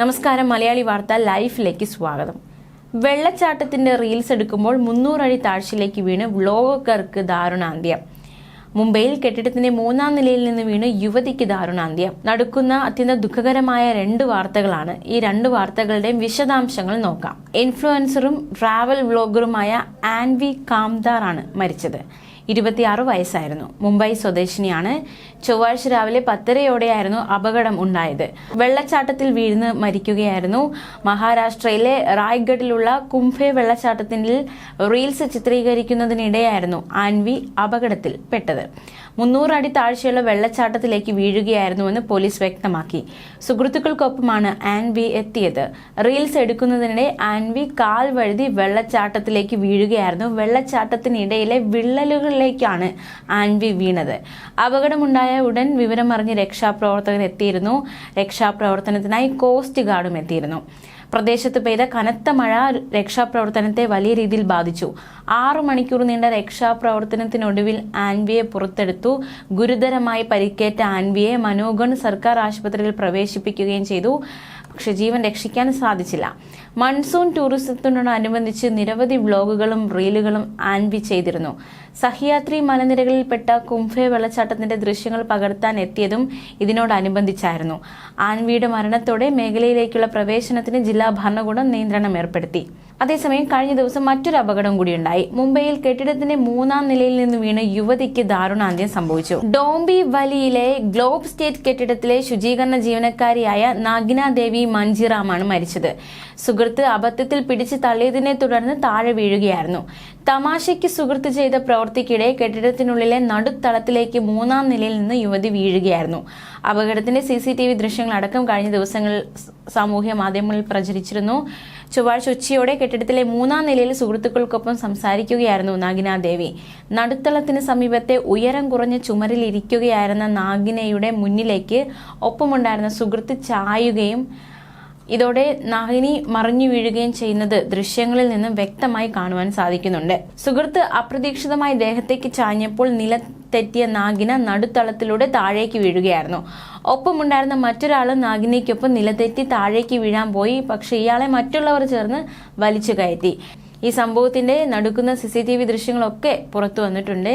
നമസ്കാരം മലയാളി വാർത്ത ലൈഫിലേക്ക് സ്വാഗതം. വെള്ളച്ചാട്ടത്തിന്റെ റീൽസ് എടുക്കുമ്പോൾ മുന്നൂറടി താഴ്ചയിലേക്ക് വീണ് വ്ലോഗർക്ക് ദാരുണാന്ത്യം. മുംബൈയിൽ കെട്ടിടത്തിന്റെ മൂന്നാം നിലയിൽ നിന്ന് വീണ് യുവതിക്ക് ദാരുണാന്ത്യം. നടക്കുന്ന അത്യന്തം ദുഃഖകരമായ രണ്ട് വാർത്തകളാണ്. ഈ രണ്ട് വാർത്തകളുടെയും വിശദാംശങ്ങൾ നോക്കാം. ഇൻഫ്ലുവൻസറും ട്രാവൽ വ്ലോഗറുമായ ആൻവി കാംദാർ ആണ് മരിച്ചത്. ഇരുപത്തിയാറ് വയസ്സായിരുന്നു. മുംബൈ സ്വദേശിനിയാണ്. ചൊവ്വാഴ്ച രാവിലെ പത്തരയോടെയായിരുന്നു അപകടം ഉണ്ടായത്. വെള്ളച്ചാട്ടത്തിൽ വീഴുന്ന് മരിക്കുകയായിരുന്നു. മഹാരാഷ്ട്രയിലെ റായ്ഗഡിലുള്ള കുംഫെ വെള്ളച്ചാട്ടത്തിൽ റീൽസ് ചിത്രീകരിക്കുന്നതിനിടെയായിരുന്നു ആൻവി അപകടത്തിൽ പെട്ടത്. മുന്നൂറ് അടി താഴ്ചയുള്ള വെള്ളച്ചാട്ടത്തിലേക്ക് വീഴുകയായിരുന്നുവെന്ന് പോലീസ് വ്യക്തമാക്കി. സുഹൃത്തുക്കൾക്കൊപ്പമാണ് ആൻവി എത്തിയത്. റീൽസ് എടുക്കുന്നതിനിടെ ആൻവി കാൽ വഴുതി വെള്ളച്ചാട്ടത്തിലേക്ക് വീഴുകയായിരുന്നു. വെള്ളച്ചാട്ടത്തിനിടയിലെ വിള്ളലുകളിലേക്കാണ് ആൻവി വീണത്. അപകടമുണ്ടായ ഉടൻ വിവരമറിഞ്ഞ് രക്ഷാപ്രവർത്തകർ എത്തിയിരുന്നു. രക്ഷാപ്രവർത്തനത്തിനായി കോസ്റ്റ് ഗാർഡും എത്തിയിരുന്നു. പ്രദേശത്ത് പെയ്ത കനത്ത മഴ രക്ഷാപ്രവർത്തനത്തെ വലിയ രീതിയിൽ ബാധിച്ചു. ആറു മണിക്കൂർ നീണ്ട രക്ഷാപ്രവർത്തനത്തിനൊടുവിൽ ആൻവിയെ പുറത്തെടുത്തു. ഗുരുതരമായി പരിക്കേറ്റ ആൻവിയെ മനോഗൺ സർക്കാർ ആശുപത്രിയിൽ പ്രവേശിപ്പിക്കുകയും ചെയ്തു. പക്ഷെ ജീവൻ രക്ഷിക്കാൻ സാധിച്ചില്ല. മൺസൂൺ ടൂറിസത്തിനോടനുബന്ധിച്ച് നിരവധി വ്ലോഗുകളും റീലുകളും ആൻവി ചെയ്തിരുന്നു. സഹ്യാദ്രി മലനിരകളിൽപ്പെട്ട കുംഫെ വെള്ളച്ചാട്ടത്തിന്റെ ദൃശ്യങ്ങൾ പകർത്താൻ എത്തിയതും ഇതിനോടനുബന്ധിച്ചായിരുന്നു. ആൻവിയുടെ മരണത്തോടെ മേഖലയിലേക്കുള്ള പ്രവേശനത്തിന് ജില്ലാ ഭരണകൂടം നിയന്ത്രണം ഏർപ്പെടുത്തി. അതേസമയം കഴിഞ്ഞ ദിവസം മറ്റൊരു അപകടം കൂടിയുണ്ടായി മുംബൈയിൽ കെട്ടിടത്തിന്റെ മൂന്നാം നിലയിൽ നിന്ന് വീണ് യുവതിക്ക് ദാരുണാന്ത്യം സംഭവിച്ചു. ഡോംബി വലിയിലെ ഗ്ലോബ് സ്റ്റേറ്റ് കെട്ടിടത്തിലെ ശുചീകരണ ജീവനക്കാരിയായ നാഗിന ദേവി മഞ്ജിറാമാണ് മരിച്ചത്. സുഹൃത്ത് അബദ്ധത്തിൽ പിടിച്ച് തള്ളിയതിനെ തുടർന്ന് താഴെ വീഴുകയായിരുന്നു. തമാശയ്ക്ക് സുഹൃത്ത് ചെയ്ത പ്രവൃത്തിക്കിടെ കെട്ടിടത്തിനുള്ളിലെ നടുത്തളത്തിലേക്ക് മൂന്നാം നിലയിൽ നിന്ന് യുവതി വീഴുകയായിരുന്നു. അപകടത്തിന്റെ സി സി ടി വി ദൃശ്യങ്ങളടക്കം കഴിഞ്ഞ ദിവസങ്ങളിൽ സാമൂഹ്യ മാധ്യമങ്ങളിൽ പ്രചരിച്ചിരുന്നു. ചൊവ്വാഴ്ച ഉച്ചയോടെ കെട്ടിടത്തിലെ മൂന്നാം നിലയിൽ സുഹൃത്തുക്കൾക്കൊപ്പം സംസാരിക്കുകയായിരുന്നു നാഗിനാദേവി നടുത്തളത്തിന് സമീപത്തെ ഉയരം കുറഞ്ഞ ചുമരിൽ ഇരിക്കുകയായിരുന്ന നാഗിനയുടെ മുന്നിലേക്ക് ഒപ്പമുണ്ടായിരുന്ന സുഹൃത്ത് ചായുകയും ഇതോടെ നാഗിനി മറിഞ്ഞു വീഴുകയും ചെയ്യുന്നത് ദൃശ്യങ്ങളിൽ നിന്നും വ്യക്തമായി കാണുവാൻ സാധിക്കുന്നുണ്ട്. സുഹൃത്ത് അപ്രതീക്ഷിതമായി ദേഹത്തേക്ക് ചാഞ്ഞപ്പോൾ നിലത്തെറ്റിയ നാഗിന നടുത്തളത്തിലൂടെ താഴേക്ക് വീഴുകയായിരുന്നു. ഒപ്പമുണ്ടായിരുന്ന മറ്റൊരാൾ നാഗിനേക്കൊപ്പം നിലതെറ്റി താഴേക്ക് വീഴാൻ പോയി. പക്ഷേ ഇയാളെ മറ്റുള്ളവർ ചേർന്ന് വലിച്ചു കയറ്റി. ഈ സംഭവത്തിന്റെ നടുക്കുന്ന സി സി ടി വി ദൃശ്യങ്ങളൊക്കെ പുറത്തു വന്നിട്ടുണ്ട്.